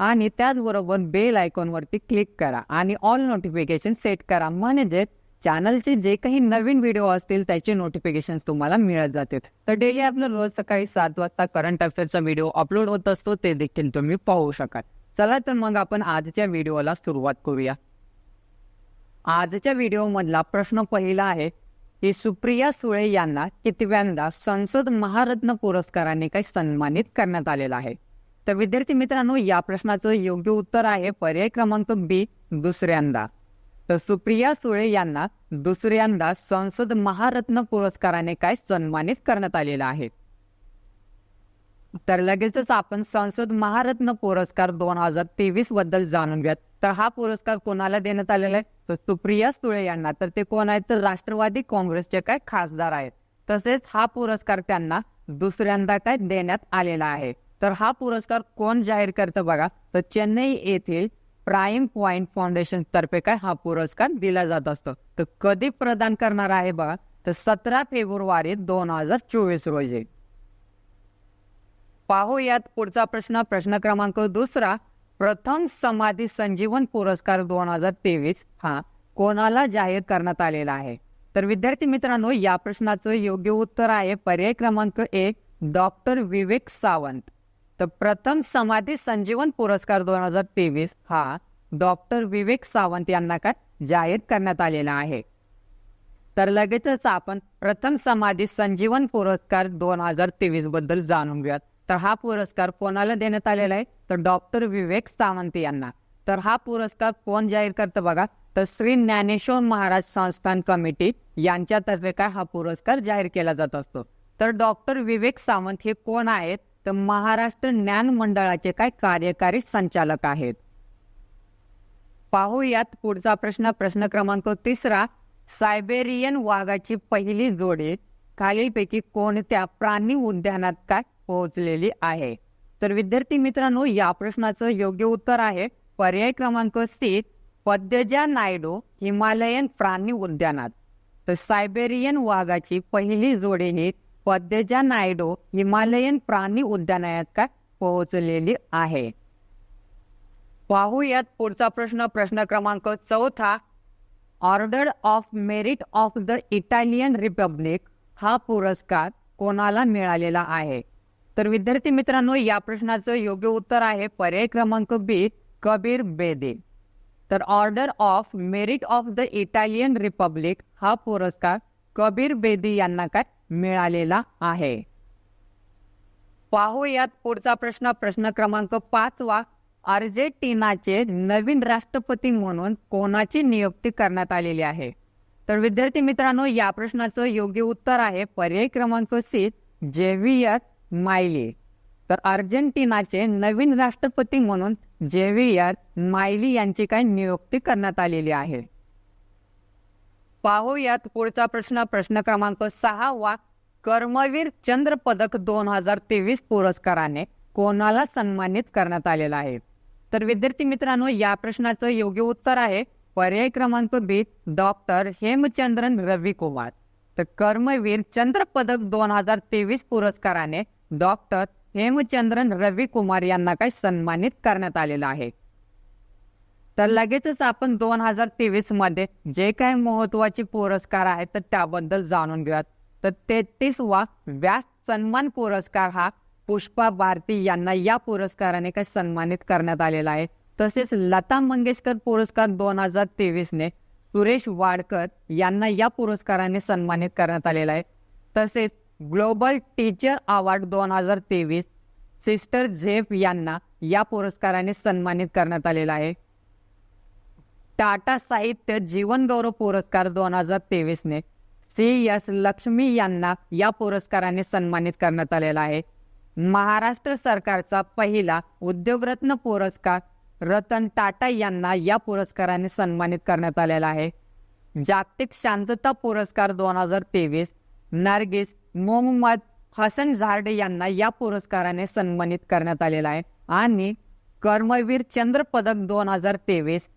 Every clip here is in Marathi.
आणि त्याचबरोबर बेल आयकॉनवरती क्लिक करा आणि ऑल नोटिफिकेशन सेट करा. म्हणजे चॅनलचे जे काही नवीन व्हिडिओ असतील त्याचे नोटिफिकेशन तुम्हाला मिळत जातील तर डेली आपलं रोज सकाळी सात वाजता करंट अफेअरचा व्हिडिओ अपलोड होत असतो ते देखील तुम्ही पाहू शकाल. चला तर मग आपण आजच्या व्हिडिओला सुरुवात करूया. आजच्या व्हिडिओमधला प्रश्न पहिला आहे की सुप्रिया सुळे यांना कितव्यांदा संसद महारत्न पुरस्काराने काही सन्मानित करण्यात आलेला आहे? तर विद्यार्थी मित्रांनो या प्रश्नाचं योग्य उत्तर आहे पर्याय क्रमांक बी दुसऱ्यांदा. तर सुप्रिया सुळे यांना दुसऱ्यांदा संसद महारत्न पुरस्काराने काय सन्मानित करण्यात आलेलं आहे? तर लगेचच आपण संसद महारत्न पुरस्कार दोन हजार तेवीसबद्दल जाणून घ्यात तर हा पुरस्कार कोणाला देण्यात आलेला आहे? तर सुप्रिया सुळे यांना. तर ते कोण आहेत? तर राष्ट्रवादी काँग्रेसचे काय खासदार आहेत? तसेच हा पुरस्कार त्यांना दुसऱ्यांदा काय देण्यात आलेला आहे? तर हा पुरस्कार कोण जाहीर करतं बघा तर चेन्नई येथील प्राईम पॉइंट फाउंडेशन तर्फे काय हा पुरस्कार दिला जात असतो. तर कधी प्रदान करणार आहे बघा तर सतरा फेब्रुवारी दोन हजार चोवीस रोजी. पाहूयात पुढचा प्रश्न प्रश्न क्रमांक दुसरा प्रथम समाधी संजीवन पुरस्कार दोन हजार तेवीस हा कोणाला जाहीर करण्यात आलेला आहे? तर विद्यार्थी मित्रांनो या प्रश्नाचं योग्य उत्तर आहे पर्याय क्रमांक एक डॉक्टर विवेक सावंत. तर प्रथम समाधी संजीवन पुरस्कार दोन हजार तेवीस हा डॉक्टर विवेक सावंत यांना काय जाहीर करण्यात आलेला आहे. तर लगेचच आपण प्रथम समाधी संजीवन पुरस्कार दोन हजार तेवीसबद्दल जाणून घेऊयात. तर हा पुरस्कार कोणाला देण्यात आलेला आहे? तर डॉक्टर विवेक सावंत यांना. तर हा पुरस्कार कोण जाहीर करतं बघा? तर श्री ज्ञानेश्वर महाराज संस्थान कमिटी यांच्यातर्फे काय हा पुरस्कार जाहीर केला जात असतो. तर डॉक्टर विवेक सावंत हे कोण आहेत? तर महाराष्ट्र ज्ञान मंडळाचे काय कार्यकारी संचालक आहेत? पाहूयात पुढचा प्रश्न. प्रश्न क्रमांक तिसरा. सायबेरियन वाघाची पहिली जोडी खालीलपैकी कोणत्या प्राणी उद्यानात काय पोहोचलेली आहे? तर विद्यार्थी मित्रांनो या प्रश्नाचं योग्य उत्तर आहे पर्याय क्रमांक स्थित पद्यजा नायडू हिमालयन प्राणी उद्यानात. तर सायबेरियन वाघाची पहिली जोडी ही पद्यजा नायडू हिमालयन प्राणी उद्यानात काय पोहोचलेली आहे. पाहूयात पुढचा प्रश्न. प्रश्न क्रमांक चौथा. Order of merit of the Italian Republic हा पुरस्कार कोणाला मिळालेला आहे? तर विद्यार्थी मित्रांनो या प्रश्नाचं योग्य उत्तर आहे पर्याय क्रमांक बी कबीर बेदे. तर order of merit of the Italian Republic हा पुरस्कार कबीर बेदी यांना काय मिळालेला आहे. पाहूयात पुढचा प्रश्न. प्रश्न क्रमांक पाचवा. अर्जेंटिनाचे नवीन राष्ट्रपती म्हणून कोणाची नियुक्ती करण्यात आलेली आहे? तर विद्यार्थी मित्रांनो या प्रश्नाचं योग्य उत्तर आहे पर्याय क्रमांक सी जेवियर मायली. तर अर्जेंटिनाचे नवीन राष्ट्रपती म्हणून जेवियर मायली यांची काय नियुक्ती करण्यात आलेली आहे? पाहूयात पुढचा प्रश्न. प्रश्न क्रमांक सहावा कर्मवीर चंद्र पदक दोन हजार तेवीस पुरस्काराने कोणाला सन्मानित करण्यात आलेला आहे? तर विद्यार्थी मित्रांनो या प्रश्नाचं योग्य उत्तर आहे पर्याय क्रमांक बी डॉक्टर हेमचंद्रन रवी कुमार तर कर्मवीर चंद्र पदक दोन हजार तेवीस पुरस्काराने डॉक्टर हेमचंद्रन रवी कुमार यांना काय सन्मानित करण्यात आलेलं आहे? तर लगेचच आपण दोन हजार तेवीसमध्ये जे काही महत्त्वाचे पुरस्कार आहेत तर त्याबद्दल जाणून घेऊयात. तर तेहतीसवा व्यास सन्मान पुरस्कार हा पुष्पा भारती यांना या पुरस्काराने काही सन्मानित करण्यात आलेला आहे. तसेच लता मंगेशकर पुरस्कार दोन हजार तेवीसने सुरेश वाडकर यांना या पुरस्काराने सन्मानित करण्यात आलेला आहे. तसेच ग्लोबल टीचर अवॉर्ड दोन हजार तेवीस सिस्टर झेफ यांना या पुरस्काराने सन्मानित करण्यात आलेला आहे. टाटा साहित्य जीवनगौरव पुरस्कार दोन हजार तेवीसने सी एस लक्ष्मी यांना या पुरस्काराने सन्मानित करण्यात आलेला आहे. महाराष्ट्र सरकारचा पहिला उद्योगरत्न पुरस्कार रतन टाटा यांना या पुरस्काराने सन्मानित करण्यात आलेला आहे. जागतिक शांतता पुरस्कार दोन हजार तेवीस नर्गिस मोहम्मद हसन झार्डे यांना या पुरस्काराने सन्मानित करण्यात आलेला आहे. आणि कर्मवीर चंद्र पदक दोन हजार तेवीस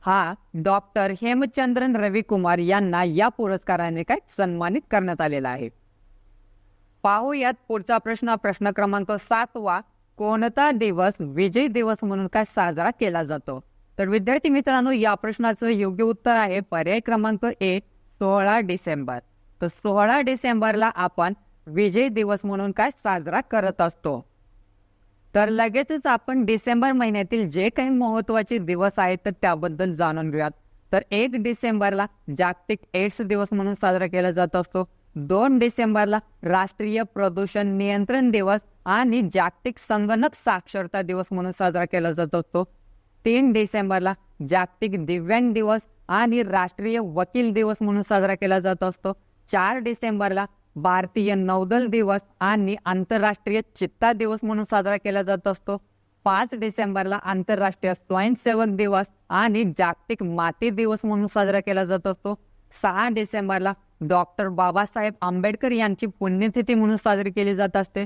हा डॉक्टर हेमचंद्रन रविकुमार यांना या पुरस्काराने काय सन्मानित करण्यात आलेला आहे. पाहूयात पुढचा प्रश्न. प्रश्न क्रमांक सातवा. कोणता दिवस विजय दिवस म्हणून काय साजरा केला जातो? तर विद्यार्थी मित्रांनो या प्रश्नाचं योग्य उत्तर आहे पर्याय क्रमांक एक सोळा डिसेंबर. तर सोळा डिसेंबरला आपण विजय दिवस म्हणून काय साजरा करत असतो? तर लगेचच आपण डिसेंबर महिन्यातील जे काही महत्त्वाचे दिवस आहेत तर त्याबद्दल जाणून घेऊयात. तर एक डिसेंबरला जागतिक एड्स दिवस म्हणून साजरा केला जात असतो. दोन डिसेंबरला राष्ट्रीय प्रदूषण नियंत्रण दिवस आणि जागतिक संगणक साक्षरता दिवस म्हणून साजरा केला जात असतो. तीन डिसेंबरला जागतिक दिव्यांग दिवस आणि राष्ट्रीय वकील दिवस म्हणून साजरा केला जात असतो. चार डिसेंबरला भारतीय नौदल दिवस आणि आंतरराष्ट्रीय चित्ता दिवस म्हणून साजरा केला जात असतो. पाच डिसेंबरला आंतरराष्ट्रीय स्वयंसेवक दिवस आणि जागतिक माती दिवस म्हणून साजरा केला जात असतो. सहा डिसेंबरला डॉक्टर बाबासाहेब आंबेडकर यांची पुण्यतिथी म्हणून साजरी केली जात असते.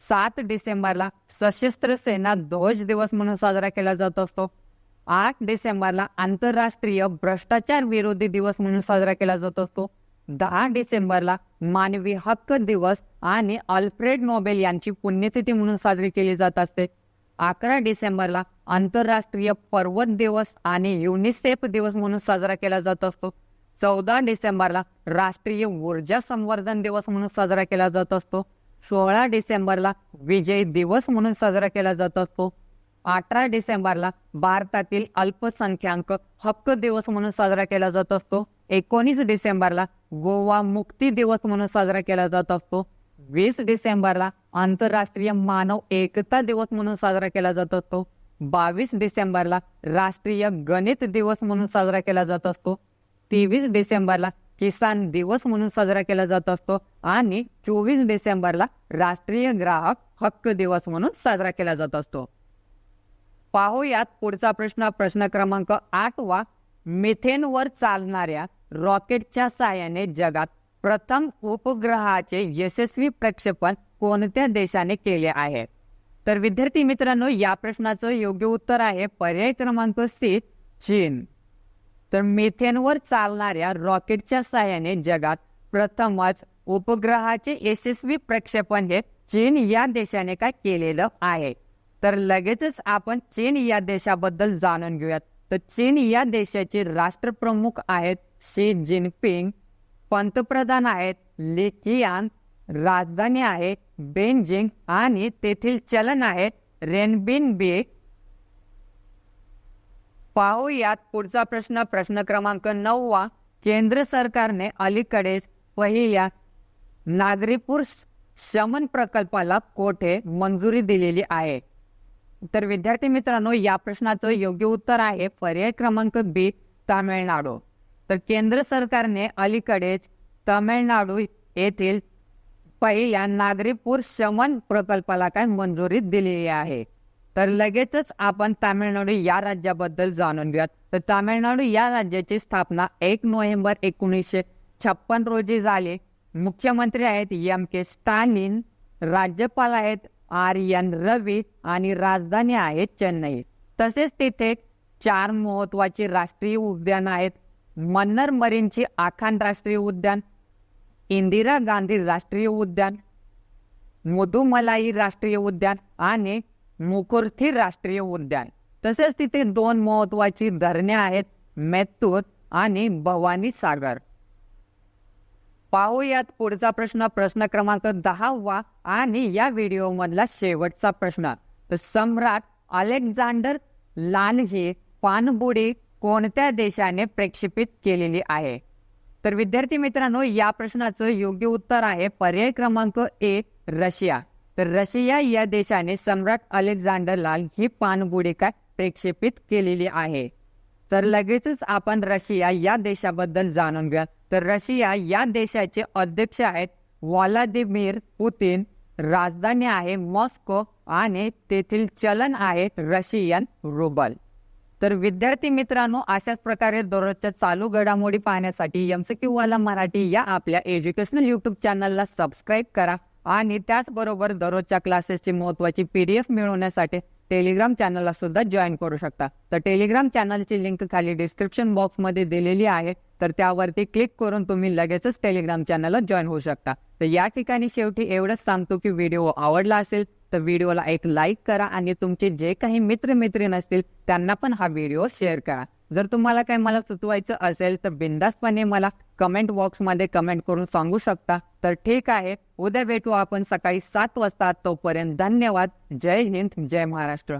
सात डिसेंबरला सशस्त्र सेना ध्वज दिवस म्हणून साजरा केला जात असतो. आठ डिसेंबरला आंतरराष्ट्रीय भ्रष्टाचार विरोधी दिवस म्हणून साजरा केला जात असतो. दहा डिसेंबरला मानवी हक्क दिवस आणि अल्फ्रेड नोबेल यांची पुण्यतिथी म्हणून साजरी केली जात असते. अकरा डिसेंबरला आंतरराष्ट्रीय पर्वत दिवस आणि युनिसेफ दिवस म्हणून साजरा केला जात असतो. चौदा डिसेंबरला राष्ट्रीय ऊर्जा संवर्धन दिवस म्हणून साजरा केला जात असतो. सोळा डिसेंबरला विजय दिवस म्हणून साजरा केला जात असतो. अठरा डिसेंबरला भारतातील अल्पसंख्याक हक्क दिवस म्हणून साजरा केला जात असतो. एकोणीस डिसेंबरला गोवा मुक्ती दिवस म्हणून साजरा केला जात असतो. वीस डिसेंबरला आंतरराष्ट्रीय मानव एकता दिवस म्हणून साजरा केला जात असतो. बावीस डिसेंबरला राष्ट्रीय गणित दिवस म्हणून साजरा केला जात असतो. तेवीस डिसेंबरला किसान दिवस म्हणून साजरा केला जात असतो. आणि चोवीस डिसेंबरला राष्ट्रीय ग्राहक हक्क दिवस म्हणून साजरा केला जात असतो. पाहूयात पुढचा प्रश्न प्रश्न क्रमांक आठवा मिथेनवर चालणाऱ्या रॉकेटच्या साहाय्याने जगात प्रथम उपग्रहाचे यशस्वी प्रक्षेपण कोणत्या देशाने केले आहे? तर विद्यार्थी मित्रांनो या प्रश्नाचं योग्य उत्तर आहे पर्याय क्रमांक सी चीन. तर मिथेनवर चालणाऱ्या रॉकेटच्या साहाय्याने जगात प्रथमच उपग्रहाचे यशस्वी प्रक्षेपण हे चीन या देशाने काय केलेलं आहे? तर लगेचच आपण चीन या देशाबद्दल जाणून घेऊयात. तर चीन या देशाचे राष्ट्रप्रमुख आहेत शी जिनपिंग पंतप्रधान आहेत ली कियान राजधानी आहे बेनजिंग आणि तेथील चलन आहे रेनबिन बी पाहूयात पुढचा प्रश्न प्रश्न क्रमांक नववा केंद्र सरकारने अलीकडेच पहिल्या नागरीपूर शमन प्रकल्पाला कोठे मंजुरी दिलेली आहे? तर विद्यार्थी मित्रांनो या प्रश्नाचं योग्य उत्तर आहे पर्याय क्रमांक बी तामिळनाडू. तर केंद्र सरकारने अलीकडेच तामिळनाडू येथील पहिल्या नागरीपूर शमन प्रकल्पाला काय मंजुरी दिलेली आहे. तर लगेचच आपण तामिळनाडू या राज्याबद्दल जाणून घेऊयात. तर तामिळनाडू या राज्याची स्थापना एक नोव्हेंबर एकोणीसशे छप्पन रोजी झाली. मुख्यमंत्री आहेत एम के स्टालिन राज्यपाल आहेत आर्यन रवी आणि राजधानी आहे चेन्नई. तसेच तिथे चार महत्वाची राष्ट्रीय उद्यान आहेत. मन्नर मरीनची आखान राष्ट्रीय उद्यान इंदिरा गांधी राष्ट्रीय उद्यान मुदुमलाई राष्ट्रीय उद्यान आणि मुकुर्थी राष्ट्रीय उद्यान. तसेच तिथे दोन महत्वाची धरणे आहेत मेत्तूर आणि भवानी सागर पाहूयात पुढचा प्रश्न. प्रश्न क्रमांक दहावा आणि या व्हिडिओ मधला शेवटचा प्रश्न. तर सम्राट अलेक्झांडर लाल ही पाणबुडी कोणत्या देशाने प्रक्षेपित केलेली आहे? तर विद्यार्थी मित्रांनो या प्रश्नाचं योग्य उत्तर आहे पर्याय क्रमांक ए रशिया. तर रशिया या देशाने सम्राट अलेक्झांडर लाल ही पाणबुडी काय प्रक्षेपित केलेली आहे? तर लगेचच आपण रशिया या देशाबद्दल जाणून घ्या तर रशिया या देशाचे अध्यक्ष आहेत. व्लादिमीर पुतीन राजधानी आहे मॉस्को आणि तेथील चलन आहे रशियन रुबल. तर विद्यार्थी मित्रांनो अशाच प्रकारे दररोजच्या चालू घडामोडी पाहण्यासाठी एमसीक्यू वाला मराठी या आपल्या एज्युकेशनल युट्यूब चॅनलला सबस्क्राईब करा आणि त्याचबरोबर दररोजच्या क्लासेसची महत्वाची एफ मिळवण्यासाठी टेलिग्राम चॅनलला सुद्धा जॉईन करू शकता. तर टेलिग्राम चॅनलची लिंक खाली डिस्क्रिप्शन बॉक्समध्ये दिलेली आहे. तर त्यावरती क्लिक करून तुम्ही लगेचच टेलिग्राम चॅनलला जॉईन होऊ शकता. तर या ठिकाणी शेवटी एवढंच सांगतो की व्हिडिओ आवडला असेल तर व्हिडिओला एक लाईक करा आणि तुमचे जे काही मित्र मित्रमैत्रीण असतील त्यांना पण हा व्हिडिओ शेअर करा. जर तुम्हाला काय मला सुचवायचं असेल तर बिंदासपणे मला कमेंट बॉक्समध्ये कमेंट करून सांगू शकता. तर ठीक आहे. उद्या भेटू आपण सकाळी सात वाजता. तोपर्यंत धन्यवाद. जय हिंद. जय महाराष्ट्र.